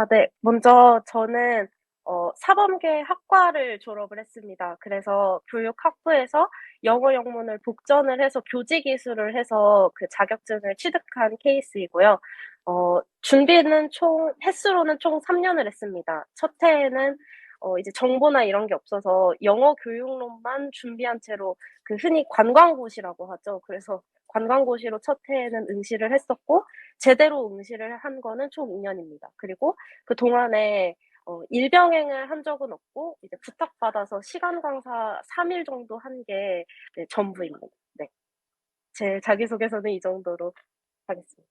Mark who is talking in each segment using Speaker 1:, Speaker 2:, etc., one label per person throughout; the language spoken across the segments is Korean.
Speaker 1: 아 네. 먼저 저는 어 사범계 학과를 졸업을 했습니다. 그래서 교육학부에서 영어 영문을 복전을 해서 교직 이수를 해서 그 자격증을 취득한 케이스이고요. 어 준비는 총 횟수로는 총 3 년을 했습니다. 첫 해에는 어 이제 정보나 이런 게 없어서 영어 교육론만 준비한 채로 그 흔히 관광고시라고 하죠. 그래서 관광고시로 첫 해에는 응시를 했었고 제대로 응시를 한 거는 총 2 년입니다. 그리고 그 동안에 어 일병행을 한 적은 없고 이제 부탁받아서 시간 강사 3일 정도 한게네 전부입니다. 네. 제 자기소개서는 이 정도로 하겠습니다.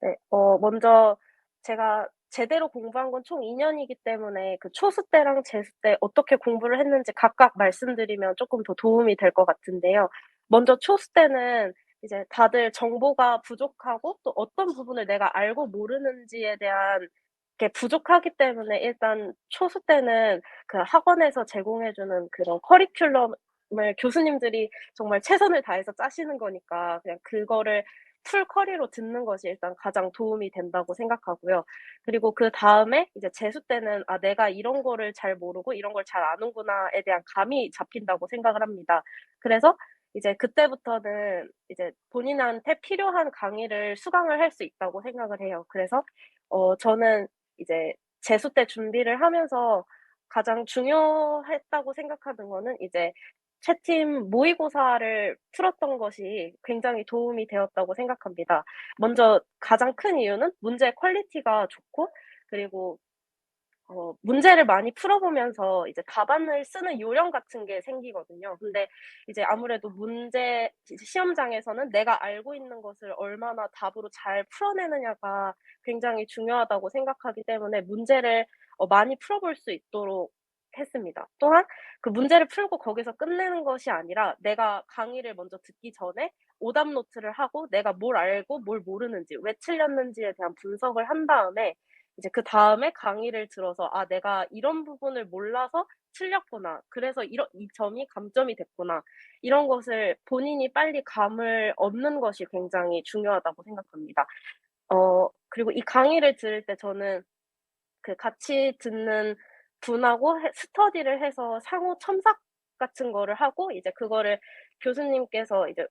Speaker 1: 네. 어 먼저 제가 제대로 공부한 건 총 2 년이기 때문에 그 초수 때랑 재수 때 어떻게 공부를 했는지 각각 말씀드리면 쪼끔 더 도움이 될 것 같은데요. 먼저 초수 때는 이제 다들 정보가 부족하고 또 어떤 부분을 내가 알고 모르는지에 대한 게 부족하기 때문에 일단 초수 때는 그 학원에서 제공해 주는 그런 커리큘럼을 교수님들이 정말 최선을 다해서 짜시는 거니까 그냥 그거를 풀 커리로 듣는 것이 일단 가장 도움이 된다고 생각하고요. 그리고 그 다음에 이제 재수 때는 '아 내가 이런 거를 잘 모르고 이런 걸 잘 아는구나.'에 대한 감이 잡힌다고 생각을 합니다. 그래서 이제 그때부터는 이제 본인한테 필요한 강의를 수강을 할 수 있다고 생각을 해요. 그래서 어 저는 이제 재수 때 준비를 하면서 가장 중요했다고 생각하는 거는 이제 채팀 모의고사를 풀었던 것이 굉장히 도움이 되었다고 생각합니다. 먼저 가장 큰 이유는 문제의 퀄리티가 좋고 그리고 어 문제를 많이 풀어 보면서 이제 답안을 쓰는 요령 같은 게 생기거든요. 근데 이제 아무래도 문제 시험장에서는 내가 알고 있는 것을 얼마나 답으로 잘 풀어내느냐가 굉장히 중요하다고 생각하기 때문에 문제를 어 많이 풀어 볼 수 있도록 했습니다. 또한 그 문제를 풀고 거기서 끝내는 것이 아니라 내가 강의를 먼저 듣기 전에 오답 노트를 하고 내가 뭘 알고 뭘 모르는지 왜 틀렸는지에 대한 분석을 한 다음에 이제 그 다음에 강의를 들어서 '아 내가 이런 부분을 몰라서 틀렸구나. 그래서 이런 이 점이 감점이 됐구나.' 이런 것을 본인이 빨리 감을 얻는 것이 굉장히 중요하다고 생각합니다. 어 그리고 이 강의를 들을 때 저는 그 같이 듣는 분하고 해 스터디를 해서 상호 첨삭 같은 거를 하고 이제 그거를 교수님께서 이제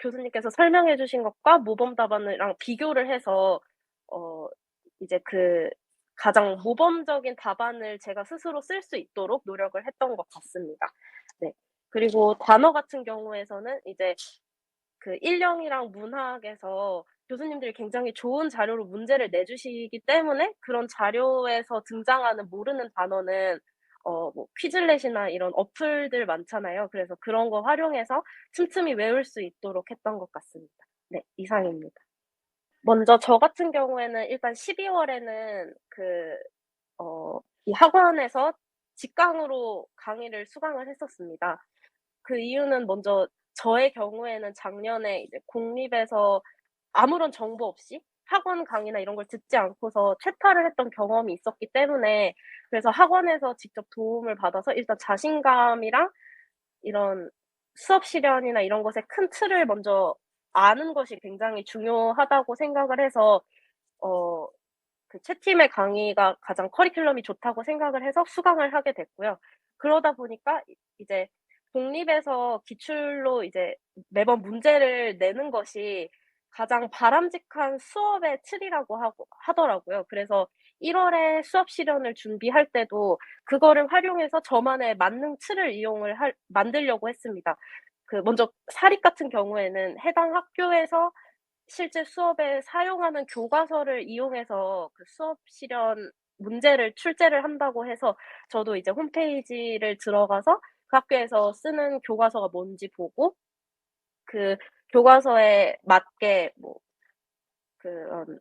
Speaker 1: 교수님께서 설명해 주신 것과 모범 답안이랑 비교를 해서 어 이제 그 가장 모범적인 답안을 제가 스스로 쓸 수 있도록 노력을 했던 것 같습니다. 네. 그리고 단어 같은 경우에서는 이제 그 일령이랑 문학에서 교수님들이 굉장히 좋은 자료로 문제를 내주시기 때문에 그런 자료에서 등장하는 모르는 단어는 어 뭐 퀴즐렛이나 이런 어플들 많잖아요. 그래서 그런 거 활용해서 틈틈이 외울 수 있도록 했던 것 같습니다. 네 이상입니다. 먼저 저 같은 경우에는 일단 12 월에는 그 어 이 학원에서 직강으로 강의를 수강을 했었습니다. 그 이유는 먼저 저의 경우에는 작년에 이제 공립에서 아무런 정보 없이 학원 강의나 이런 걸 듣지 않고서 퇴사를 했던 경험이 있었기 때문에 그래서 학원에서 직접 도움을 받아서 일단 자신감이랑 이런 수업 실현이나 이런 것의 큰 틀을 먼저 아는 것이 굉장히 중요하다고 생각을 해서 어 그 채팀의 강의가 가장 커리큘럼이 좋다고 생각을 해서 수강을 하게 됐고요. 그러다 보니까 이 이제 공립에서 기출로 이제 매번 문제를 내는 것이 가장 바람직한 수업의 틀이라고 하고 하더라고요. 그래서 1 월에 수업 실현을 준비할 때도 그거를 활용해서 저만의 만능 틀을 이용을 할 만들려고 했습니다. 그 먼저 사립 같은 경우에는 해당 학교에서 실제 수업에 사용하는 교과서를 이용해서 그 수업 실현 문제를 출제를 한다고 해서 저도 이제 홈페이지를 들어가서 그 학교에서 쓰는 교과서가 뭔지 보고 그 교과서에 맞게 뭐 그런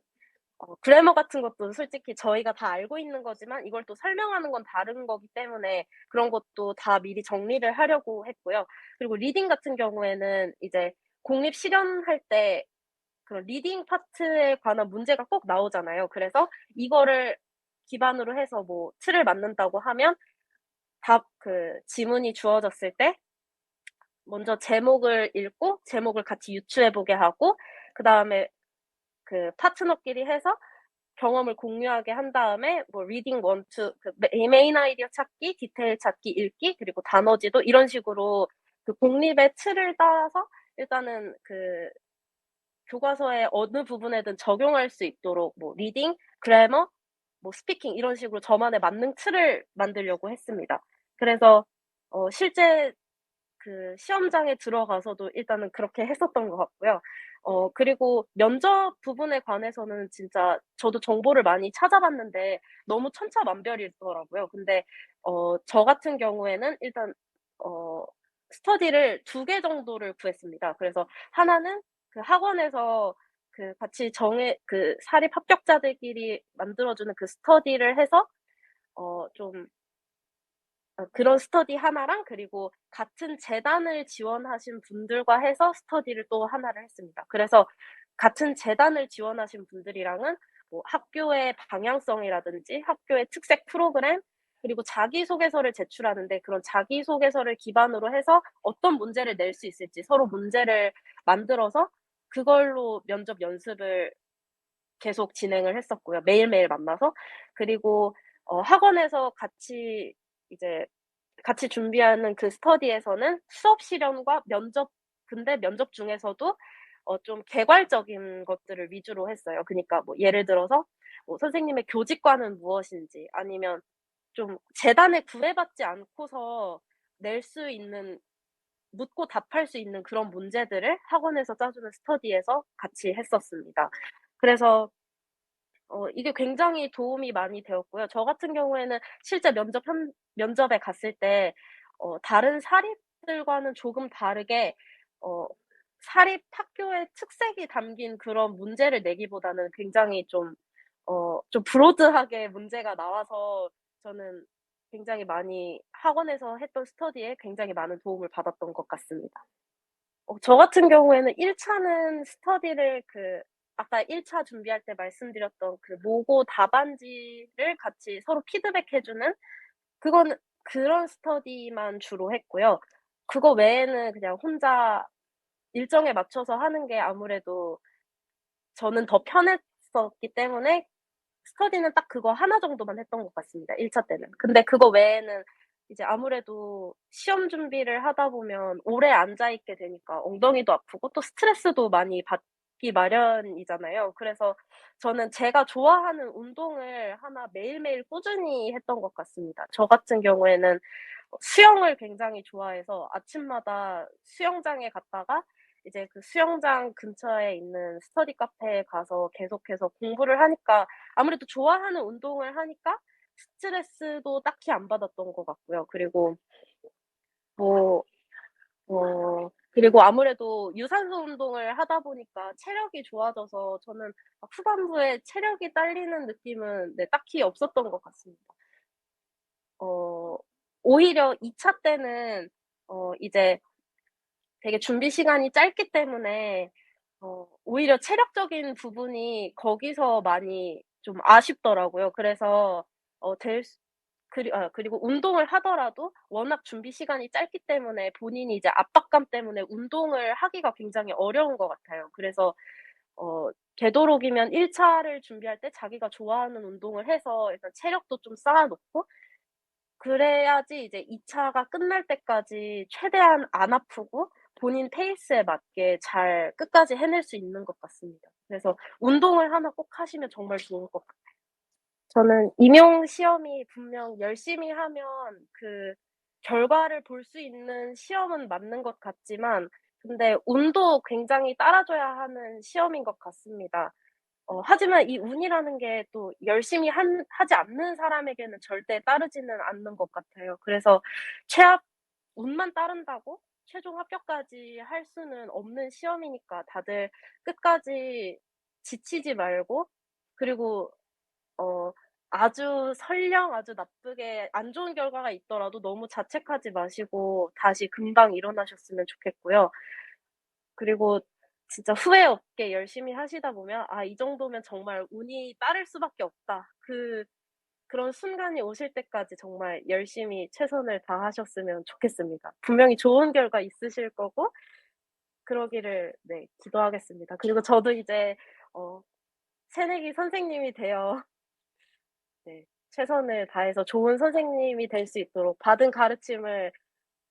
Speaker 1: 어 그래머 같은 것도 솔직히 저희가 다 알고 있는 거지만 이걸 또 설명하는 건 다른 거기 때문에 그런 것도 다 미리 정리를 하려고 했고요. 그리고 리딩 같은 경우에는 이제 공립 실현할 때 그런 리딩 파트에 관한 문제가 꼭 나오잖아요. 그래서 이거를 기반으로 해서 뭐 틀을 만든다고 하면 답 그 지문이 주어졌을 때 먼저 제목을 읽고 제목을 같이 유추해 보게 하고 그 다음에 그 파트너끼리 해서 경험을 공유하게 한 다음에 뭐 리딩 1, 2그메 메인 아이디어 찾기, 디테일 찾기, 읽기 그리고 단어지도 이런 식으로 그 공립의 틀을 따라서 일단은 그 교과서의 어느 부분에든 적용할 수 있도록 뭐 리딩, 그래머, 뭐 스피킹 이런 식으로 저만의 만능 틀을 만들려고 했습니다. 그래서 어 실제 그 시험장에 들어가서도 일단은 그렇게 했었던 것 같고요. 어 그리고 면접 부분에 관해서는 진짜 저도 정보를 많이 찾아봤는데 너무 천차만별이더라고요. 근데 어 저 같은 경우에는 일단 어 스터디를 2개 정도를 구했습니다. 그래서 하나는 그 학원에서 그 같이 정해 그 사립 합격자들끼리 만들어 주는 그 스터디를 해서 어좀 어 그런 스터디 하나랑 그리고 같은 재단을 지원하신 분들과 해서 스터디를 또 하나를 했습니다. 그래서 같은 재단을 지원하신 분들이랑은 뭐 학교의 방향성이라든지 학교의 특색 프로그램 그리고 자기소개서를 제출하는데 그런 자기소개서를 기반으로 해서 어떤 문제를 낼 수 있을지 서로 문제를 만들어서 그걸로 면접 연습을 계속 진행을 했었고요. 매일매일 만나서. 그리고 어 학원에서 같이 이제 같이 준비하는 그 스터디에서는 수업 실현과 면접 근데 면접 중에서도 어 좀 개괄적인 것들을 위주로 했어요. 그니까 뭐 예를 들어서 뭐 선생님의 교직과는 무엇인지 아니면 좀 재단에 구애받지 않고서 낼 수 있는 묻고 답할 수 있는 그런 문제들을 학원에서 짜 주는 스터디에서 같이 했었습니다. 그래서 어 이게 굉장히 도움이 많이 되었고요. 저 같은 경우에는 실제 면접 현 면접에 갔을 때 어 다른 사립들과는 조금 다르게 어 사립 학교의 특색이 담긴 그런 문제를 내기보다는 굉장히 좀 어 좀 브로드하게 문제가 나와서 저는 굉장히 많이 학원에서 했던 스터디에 굉장히 많은 도움을 받았던 것 같습니다. 어 저 같은 경우에는 1 차는 스터디를 그 아까 1차 준비할 때 말씀드렸던 그 모고 답안지를 같이 서로 피드백해 주는 그거는 그런 스터디만 주로 했고요. 그거 외에는 그냥 혼자 일정에 맞춰서 하는 게 아무래도 저는 더 편했었기 때문에 스터디는 딱 그거 하나 정도만 했던 것 같습니다, 1차 때는. 근데 그거 외에는 이제 아무래도 시험 준비를 하다 보면 오래 앉아 있게 되니까 엉덩이도 아프고 또 스트레스도 많이 받 기 마련이잖아요. 그래서 저는 제가 좋아하는 운동을 하나 매일매일 꾸준히 했던 것 같습니다. 저 같은 경우에는 어 수영을 굉장히 좋아해서 아침마다 수영장에 갔다가 이제 그 수영장 근처에 있는 스터디 카페에 가서 계속해서 공부를 하니까 아무래도 좋아하는 운동을 하니까 스트레스도 딱히 안 받았던 것 같고요. 그리고 뭐어 그리고 아무래도 유산소 운동을 하다 보니까 체력이 좋아져서 저는 막 후반부에 체력이 딸리는 느낌은 네 딱히 없었던 것 같습니다. 어 오히려 2차 때는 어 이제 되게 준비 시간이 짧기 때문에 어 오히려 체력적인 부분이 거기서 많이 좀 아쉽더라고요. 그래서 어될수 그리 아 그리고 운동을 하더라도 워낙 준비 시간이 짧기 때문에 본인이 이제 압박감 때문에 운동을 하기가 굉장히 어려운 것 같아요. 그래서 어 되도록이면 1 차를 준비할 때 자기가 좋아하는 운동을 해서 일단 체력도 좀 쌓아 놓고 그래야지 이제 2 차가 끝날 때까지 최대한 안 아프고 본인 페이스에 맞게 잘 끝까지 해낼 수 있는 것 같습니다. 그래서 운동을 하나 꼭 하시면 정말 좋을 것 같아요. 저는 임용 시험이 분명 열심히 하면 그 결과를 볼 수 있는 시험은 맞는 것 같지만 근데 운도 굉장히 따라줘야 하는 시험인 것 같습니다. 어 하지만 이 운이라는 게 또 열심히 한 하지 않는 사람에게는 절대 따르지는 않는 것 같아요. 그래서 최악 운만 따른다고 최종 합격까지 할 수는 없는 시험이니까 다들 끝까지 지치지 말고 그리고 어 아주 설령 아주 나쁘게 안 좋은 결과가 있더라도 너무 자책하지 마시고 다시 금방 일어나셨으면 좋겠고요. 그리고 진짜 후회 없게 열심히 하시다 보면 '아 이 정도면 정말 운이 따를 수밖에 없다.' 그 그런 순간이 오실 때까지 정말 열심히 최선을 다하셨으면 좋겠습니다. 분명히 좋은 결과 있으실 거고 그러기를 네 기도하겠습니다. 그리고 저도 이제 어 새내기 선생님이 되어 네 최선을 다해서 좋은 선생님이 될 수 있도록 받은 가르침을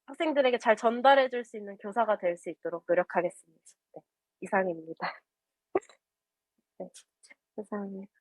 Speaker 1: 학생들에게 잘 전달해 줄 수 있는 교사가 될 수 있도록 노력하겠습니다. 네. 이상입니다. 네. 감사합니다.